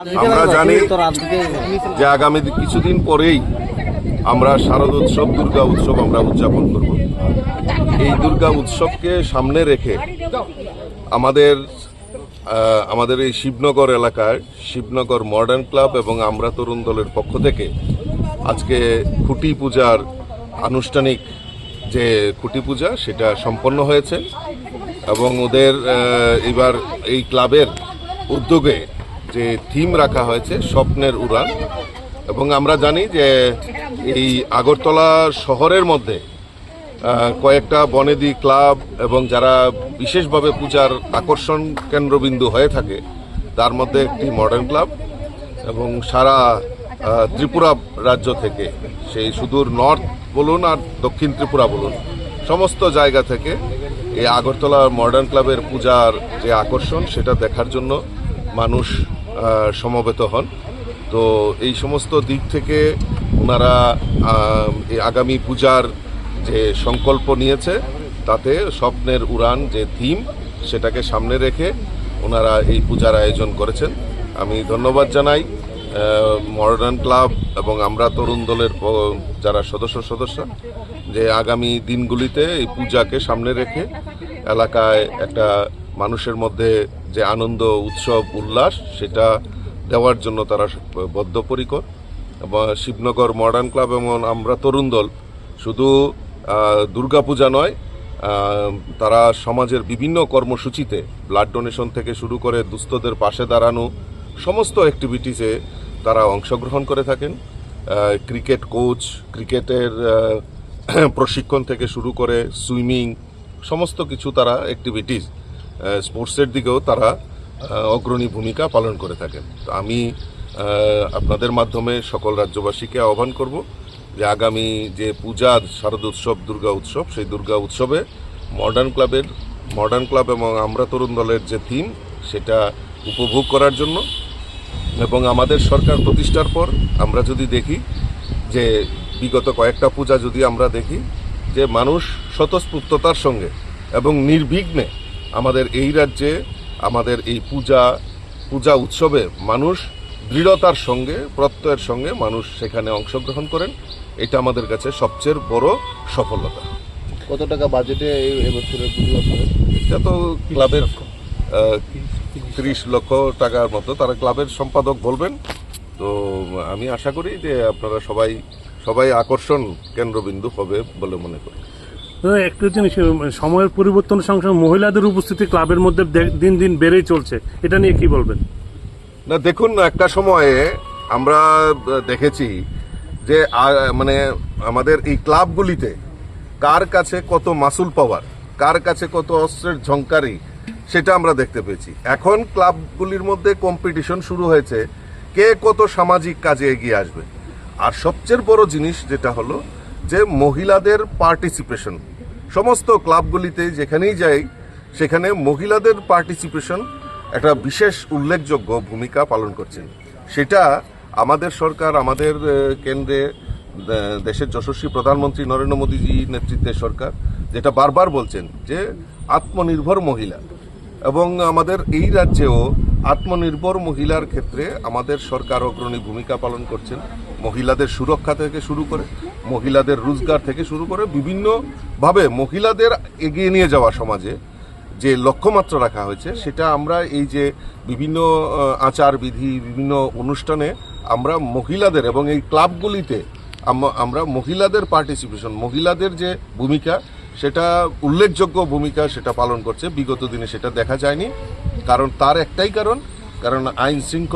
আমরা জানি যে আগামী কিছুদিন পরেই আমরা শারদোৎসব দুর্গা উৎসব আমরা উদযাপন করব। এই দুর্গা উৎসবকে সামনে রেখে আমাদের আমাদের এই শিবনগর এলাকায় শিবনগর মডার্ন ক্লাব এবং আমরা তরুণ দলের পক্ষ থেকে আজকে খুঁটি পূজার আনুষ্ঠানিক যে খুঁটি পূজা সেটা সম্পন্ন হয়েছে এবং ওদের এবার এই ক্লাবের উদ্যোগে যে থিম রাখা হয়েছে, স্বপ্নের উড়ান। এবং আমরা জানি যে এই আগরতলা শহরের মধ্যে কয়েকটা বনেদি ক্লাব এবং যারা বিশেষভাবে পূজার আকর্ষণ কেন্দ্রবিন্দু হয়ে থাকে, তার মধ্যে একটি মডার্ন ক্লাব এবং সারা ত্রিপুরা রাজ্য থেকে, সেই সুদূর নর্থ বলুন আর দক্ষিণ ত্রিপুরা বলুন, সমস্ত জায়গা থেকে এই আগরতলা মডার্ন ক্লাবের পূজার যে আকর্ষণ, সেটা দেখার জন্য মানুষ সমবেত হন। তো এই সমস্ত দিক থেকে ওনারা আগামী পূজার যে সংকল্প নিয়েছে, তাতে স্বপ্নের উড়ান যে থিম, সেটাকে সামনে রেখে ওনারা এই পূজার আয়োজন করেছেন। আমি ধন্যবাদ জানাই মডার্ন ক্লাব এবং আমরা তরুণ দলের যারা সদস্য সদস্য, যে আগামী দিনগুলিতে এই পূজাকে সামনে রেখে এলাকায় একটা মানুষের মধ্যে যে আনন্দ, উৎসব, উল্লাস, সেটা দেওয়ার জন্য তারা বদ্ধপরিকর। এবং শিবনগর মডার্ন ক্লাব এবং আমরা তরুণ দল, শুধু দুর্গাপূজা নয় তারা সমাজের বিভিন্ন কর্মসূচিতে ব্লাড ডোনেশন থেকে শুরু করে দুস্থদের পাশে দাঁড়ানো সমস্ত অ্যাক্টিভিটিসে তারা অংশগ্রহণ করে থাকেন। ক্রিকেট কোচ ক্রিকেটের প্রশিক্ষণ থেকে শুরু করে সুইমিং সমস্ত কিছু তারা অ্যাক্টিভিটিস স্পোর্টসের দিকেও তারা অগ্রণী ভূমিকা পালন করে থাকেন। আমি আপনাদের মাধ্যমে সকল রাজ্যবাসীকে আহ্বান করব যে আগামী যে পূজা, শারদ উৎসব, দুর্গা উৎসব, সেই দুর্গা উৎসবে মডার্ন ক্লাবের মডার্ন ক্লাব এবং আমরা তরুণ দলের যে থিম সেটা উপভোগ করার জন্য এবং আমাদের সরকার প্রতিষ্ঠার পর আমরা যদি দেখি যে বিগত কয়েকটা পূজা যদি আমরা দেখি যে মানুষ স্বতঃস্ফূর্ততার সঙ্গে এবং নির্বিঘ্নে আমাদের এই রাজ্যে আমাদের এই পূজা পূজা উৎসবে মানুষ দৃঢ়তার সঙ্গে প্রত্যয়ের সঙ্গে মানুষ সেখানে অংশগ্রহণ করেন। এটা আমাদের কাছে সবচেয়ে বড় সফলতা। কত টাকা বাজেটে এই এবছরের পুজো এটা তো ক্লাবের ত্রিশ লক্ষ টাকার মতো তারা ক্লাবের সম্পাদক বলবেন। তো আমি আশা করি যে আপনারা সবাই সবাই আকর্ষণ কেন্দ্রবিন্দু হবে বলে মনে করি। একটু জিনিস সময়ের পরিবর্তনের সঙ্গে সঙ্গে মহিলাদের উপস্থিতি ক্লাবের মধ্যে দিন দিন বেড়েই চলছে, এটা নিয়ে কি বলবেন? না, দেখুন, একটা সময়ে আমরা দেখেছি যে মানে আমাদের এই ক্লাবগুলিতে কার কাছে কত মাসুল পাওয়ার, কার কাছে কত অস্ত্রের ঝংকারি, সেটা আমরা দেখতে পেয়েছি। এখন ক্লাবগুলির মধ্যে কম্পিটিশন শুরু হয়েছে, কে কত সামাজিক কাজে এগিয়ে আসবে। আর সবচেয়ে বড় জিনিস যেটা হলো যে মহিলাদের পার্টিসিপেশন সমস্ত ক্লাবগুলিতে যেখানেই যাই, সেখানে মহিলাদের পার্টিসিপেশন একটা বিশেষ উল্লেখযোগ্য ভূমিকা পালন করছেন সেটা আমাদের সরকার, আমাদের কেন্দ্রে দেশের যশস্বী প্রধানমন্ত্রী নরেন্দ্র মোদীজি নেতৃত্বের সরকার, যেটা বারবার বলছেন যে আত্মনির্ভর মহিলা। এবং আমাদের এই রাজ্যেও আত্মনির্ভর মহিলার ক্ষেত্রে আমাদের সরকার অগ্রণী ভূমিকা পালন করছেন। মহিলাদের সুরক্ষা থেকে শুরু করে মহিলাদের রোজগার থেকে শুরু করে বিভিন্নভাবে মহিলাদের এগিয়ে নিয়ে যাওয়া সমাজে যে লক্ষ্যমাত্রা রাখা হয়েছে, সেটা আমরা এই যে বিভিন্ন আচার বিধি বিভিন্ন অনুষ্ঠানে আমরা মহিলাদের এবং এই ক্লাবগুলিতে আমরা মহিলাদের পার্টিসিপেশন মহিলাদের যে ভূমিকা, সেটা উল্লেখযোগ্য ভূমিকা সেটা পালন করছে। বিগত দিনে সেটা দেখা যায়নি। কারণ তার একটাই কারণ কারণ আইন শৃঙ্খলা